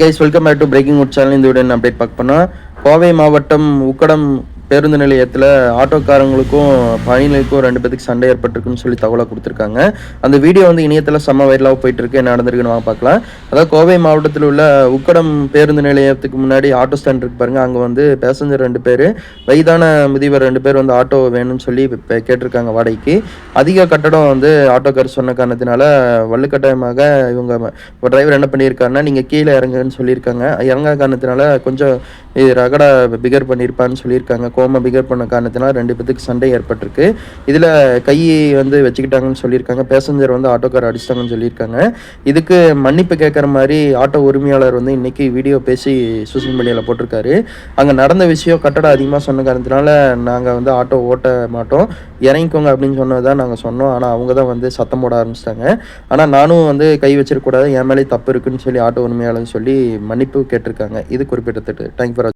Guys welcome back to breaking wood channel இந்த video update பார்க்க போனால் கோவை மாவட்டம் உக்கடம் பேருந்து நிலையத்தில் ஆட்டோக்காரங்களுக்கும் பயணிகளுக்கும் ரெண்டு பேத்துக்கு சண்டை ஏற்பட்டிருக்குன்னு சொல்லி தகவலாக கொடுத்துருக்காங்க. அந்த வீடியோ வந்து இணையத்தில் செம்ம வைரலாக போயிட்டு இருக்கு. என்ன நடந்திருக்குன்னு வாங்க பார்க்கலாம். அதாவது கோவை மாவட்டத்தில் உள்ள உக்கடம் பேருந்து நிலையத்துக்கு முன்னாடி ஆட்டோ ஸ்டாண்ட் இருக்கு பாருங்க. அங்கே வந்து பேசஞ்சர் ரெண்டு பேர் வயதான முதியவர் ரெண்டு பேர் வந்து ஆட்டோ வேணும்னு சொல்லி கேட்டிருக்காங்க வாடகைக்கு. அதிக கட்டடம் வந்து ஆட்டோக்கார் சொன்ன காரணத்தினால வலுக்கட்டாயமாக இவங்க டிரைவர் என்ன பண்ணியிருக்காருன்னா நீங்கள் கீழே இறங்குன்னு சொல்லியிருக்காங்க. இறங்க காரணத்தினால கொஞ்சம் இது ரகடா பிகர் பண்ணியிருப்பான்னு சொல்லியிருக்காங்க. கோமா பிகர் பண்ண காரணத்தினால ரெண்டு பேத்துக்கு சண்டை ஏற்பட்டிருக்கு. இதில் கை வந்து வச்சுக்கிட்டாங்கன்னு சொல்லியிருக்காங்க. பேசஞ்சர் வந்து ஆட்டோக்கார் அடிச்சிட்டாங்கன்னு சொல்லியிருக்காங்க. இதுக்கு மன்னிப்பு கேட்க கேட்குற மாதிரி ஆட்டோ உரிமையாளர் வந்து இன்றைக்கி வீடியோ பேசி சோஷியல் மீடியாவில் போட்டிருக்காரு. அங்கே நடந்த விஷயம் கட்டடம் அதிகமாக சொன்ன காரணத்தினால நாங்கள் வந்து ஆட்டோ ஓட்ட மாட்டோம். இறங்கிக்கோங்க அப்படின்னு சொன்னது தான் நாங்கள் சொன்னோம். ஆனால் அவங்க தான் வந்து சத்தம் போட ஆரம்பிச்சிட்டாங்க. ஆனால் நானும் வந்து கை வச்சிருக்கக்கூடாது என் மேலே தப்பு இருக்குன்னு சொல்லி ஆட்டோ உரிமையாளர்னு சொல்லி மன்னிப்பு கேட்டிருக்காங்க. இது குறிப்பிட்டது தேங்க் ஃபார்